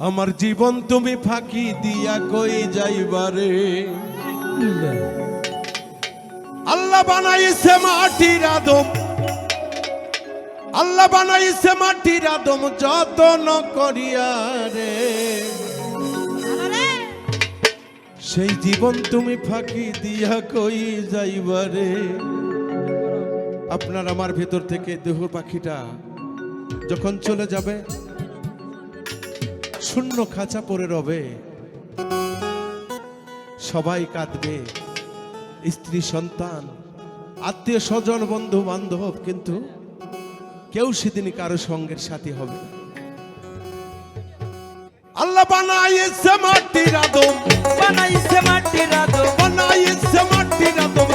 আমার জীবন তুমি ফাঁকি দিয়া কই যাইবারে? আল্লাহ বানাইছে মাটির আদম। আল্লাহ বানাইছে মাটির আদম যতন করিয়া রে। সেই জীবন তুমি ফাঁকি দিয়া কই যাইবারে? আপনার আমার ভেতর থেকে দেহ পাখিটা যখন চলে যাবে শূন্য খাঁচা পড়ে রবে। সবাই কাঁদবে। স্ত্রী সন্তান আত্মীয় স্বজন বন্ধু বান্ধব কিন্তু কেউ সেদিন কারও সঙ্গের সাথী হবে আল্লাহ বানাইছে মাটির আদম বানাইছে মাটির আদম বানাইছে মাটির আদম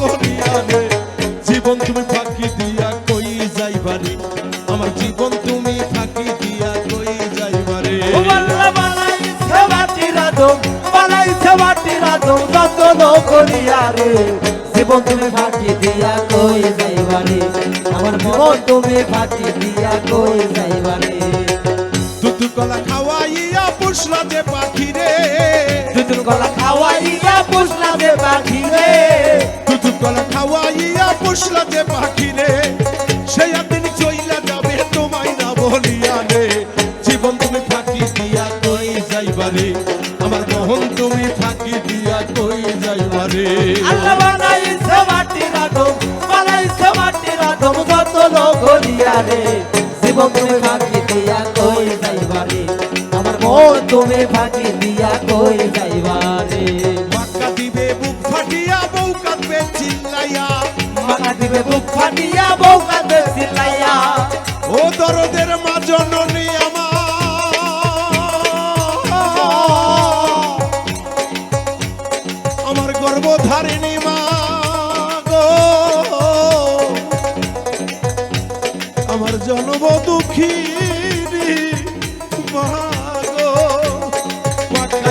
করিয়া রে জীবন তুমি আদম বানাইছে মাটির আদম যতন করিয়া রে। জীবন তুমি ফাঁকি দিয়া কই যাইবারে আমার মন তুমি ফাঁকি দিয়া কই যাইবারে দুধ কলা খাওয়াইয়া পুষলা যে পাখি রে। দুধুর গলা খাওয়াইয়া পুষলা দে পাখি রে। দুধ কলা খাওয়াইয়া পুষলা যে পাখি রে। সেই একদিন চইলা যাবে তোমায় না বলিয়া। যাইবারে আল্লাহ বানাইছে মাটির আদম বানাইছে মাটির আদম যতন করিয়া রে। জীবন তুমি ফাঁকি দিয়া কই যাইবারে আমার মন তুমি ফাঁকি দিয়া কই যাইবারে বাক্কা দিবে বুক ফাটিয়া বউ কাঁদবে চিল্লাইয়া। মাথা দিবে বুক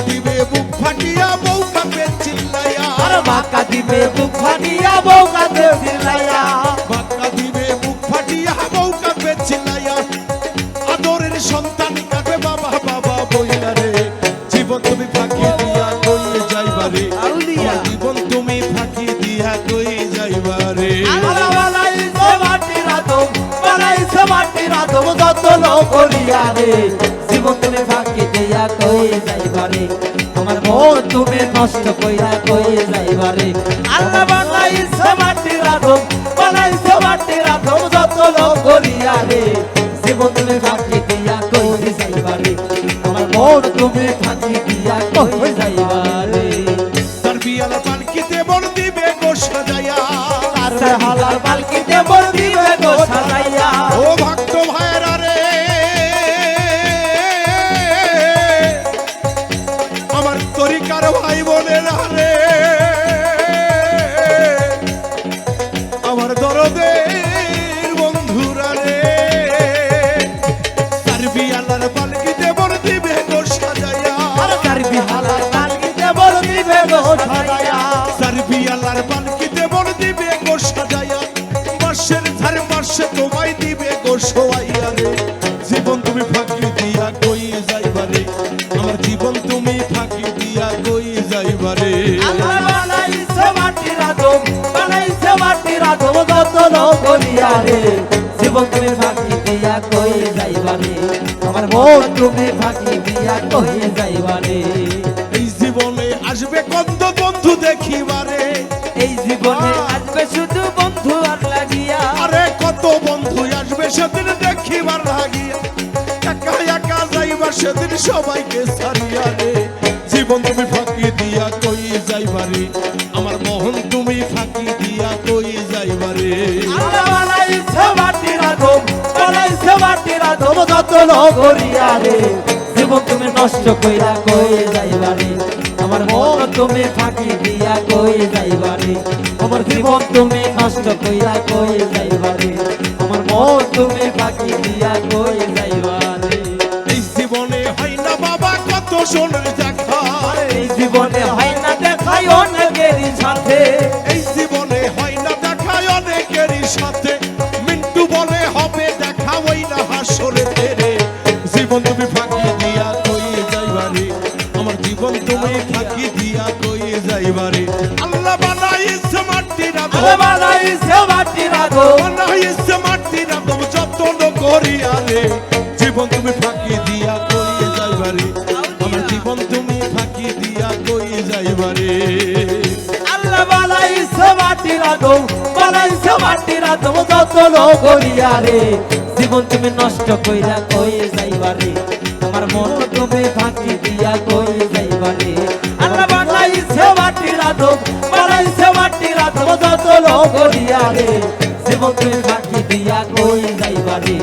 দিবে বুক ফাটিয়া বউ কাঁদবে চিল্লাইয়া আর মাকা দিবে বুক ফাটিয়া বউ কাঁদে যতন করিয়া রে। জীবন তুমি ফাঁকি দিয়া কই যাইবারে তোমার মন তুমি নষ্ট কইরা কই যাইবারে আল্লাহ বানাইছে মাটির আদম, বানাইছে মাটির আদম লোক করিয়া রে। জীবন তুমি ফাঁকি দিয়া কই যাইবারে তোমার মন তুমি ফাঁকি দিয়া কই জীবন তুমি ফাঁকি দিয়া কই যাইবারে আমার মন তুমি ফাঁকি দিয়া কই যাইবারে এই জীবনে আসবে কত বন্ধু দেখিবারে এই জীবনে আসবে শুধু বন্ধু আর লাগিয়া। আরে কত বন্ধু আসবে সেদিন দেখিবার লাগিয়া একা একা যাইবার সেদিন সবাইকে সারিয়া রে। জীবন তুমি বানাইছে মাটির আদম যতন রে। জীবন তুমি নষ্ট কইরা কই যাইবারে আমার মন তুমি ফাঁকি দিয়া কই যাইবারে আমার জীবনে হয় না বাবা, কত সোনার যাইবারে আমার জীবন তুমি ফাঁকি দিয়া কই যাইবারে আল্লাহ বানাইছে মাটি রাখো আল্লাহ বানাইছে মাটি রাখো বানাইছে মাটি রাখো যতন করিয়া রে জীবন তুমি ফাঁকি দিয়া কই যাইবারে আমার জীবন তুমি ফাঁকি দিয়া কই যাইবারে আল্লাহ বানাইছে মাটি রাখো বানাইছে মাটি রাখো যতন করিয়া রে জীবন তুমি নষ্ট কইরা কই যাইবারে তোমার মন তুমি ফাঁকি দিয়া কই যাইবারে আল্লাহ বানাইছে মাটির আদম বানাইছে মাটির আদম যত্ন করিয়া রে। জীবন তুমি ফাঁকি দিয়া কই যাইবারে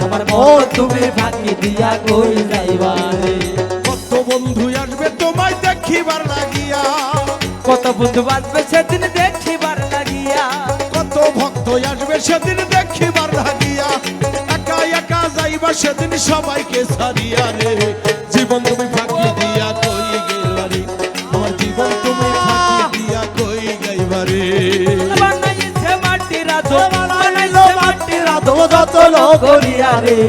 তোমার মন তুমি ফাঁকি দিয়া কই যাইবারে কত বন্ধু আসবে তোমায় দেখিবার লাগিয়া। কত বন্ধু বাঁচবে সেদিন সেদিন সবাইকে সারিয়া রে জীবন তুমি ফাঁকি দিয়া কই গেলারে? আমার জীবন তুমি ফাঁকি দিয়া কই গাইবারে? বানাইছে মাটি আদম বানাইছে মাটি আদম যত লগরিয়া রে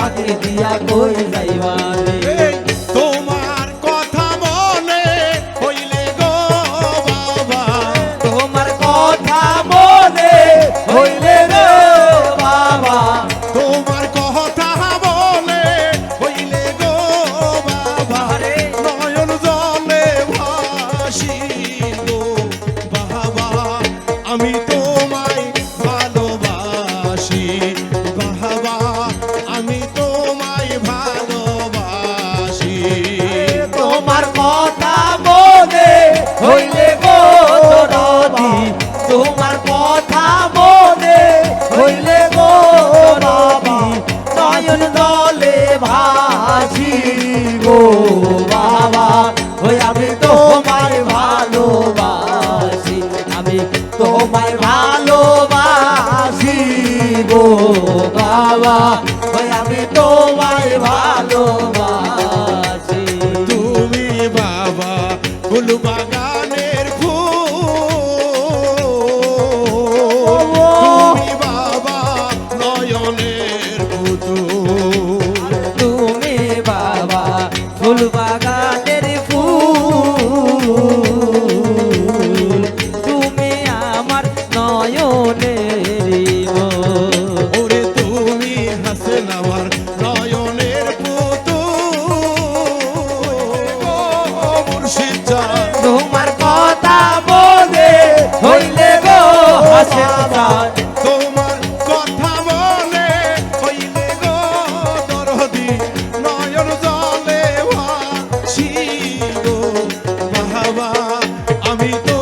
ফাঁকি দিয়া কই যাইবারে আমি তোমায়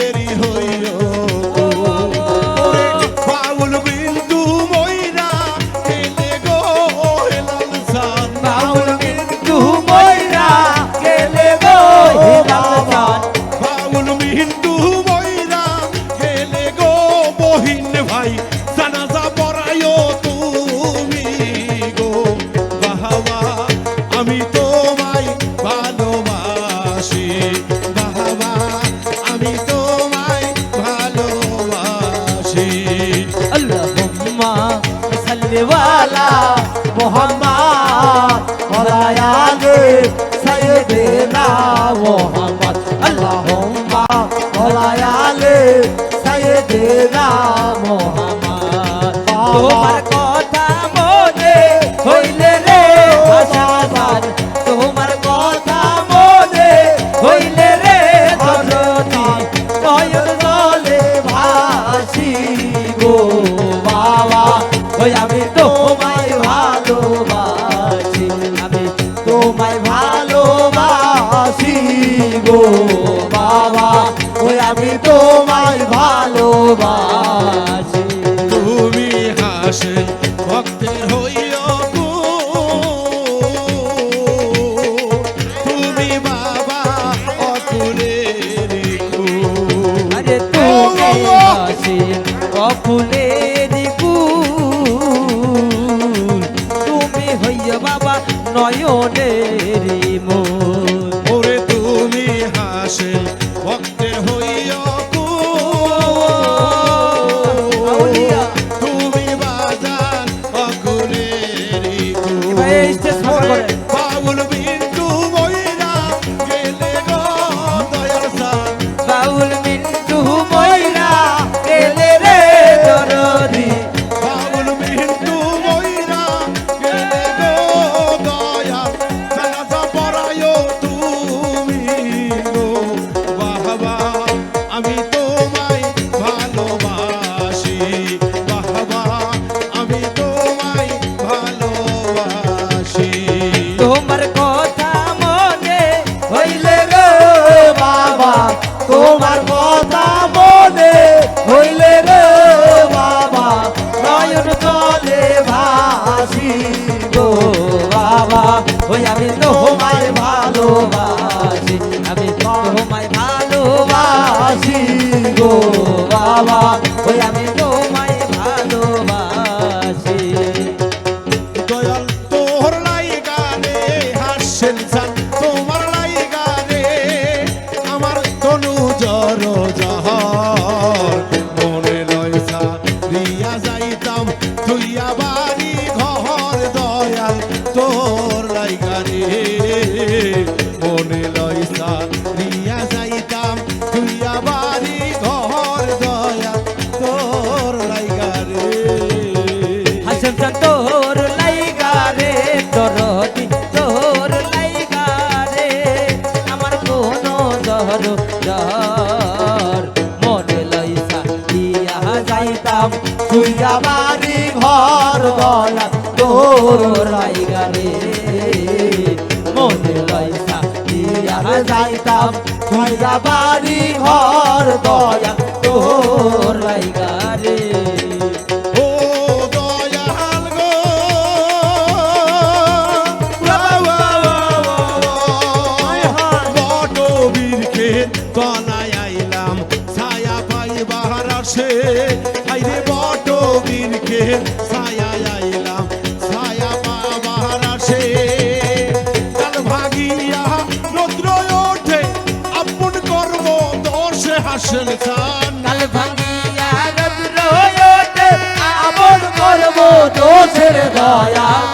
দেরি হই se. যাবারি ঘর গলা, তোর লাইগারে মনে লইতা ইয়ার যাইতাম তুই যাবারি ঘর গলা, তোর লাইগারে দয়া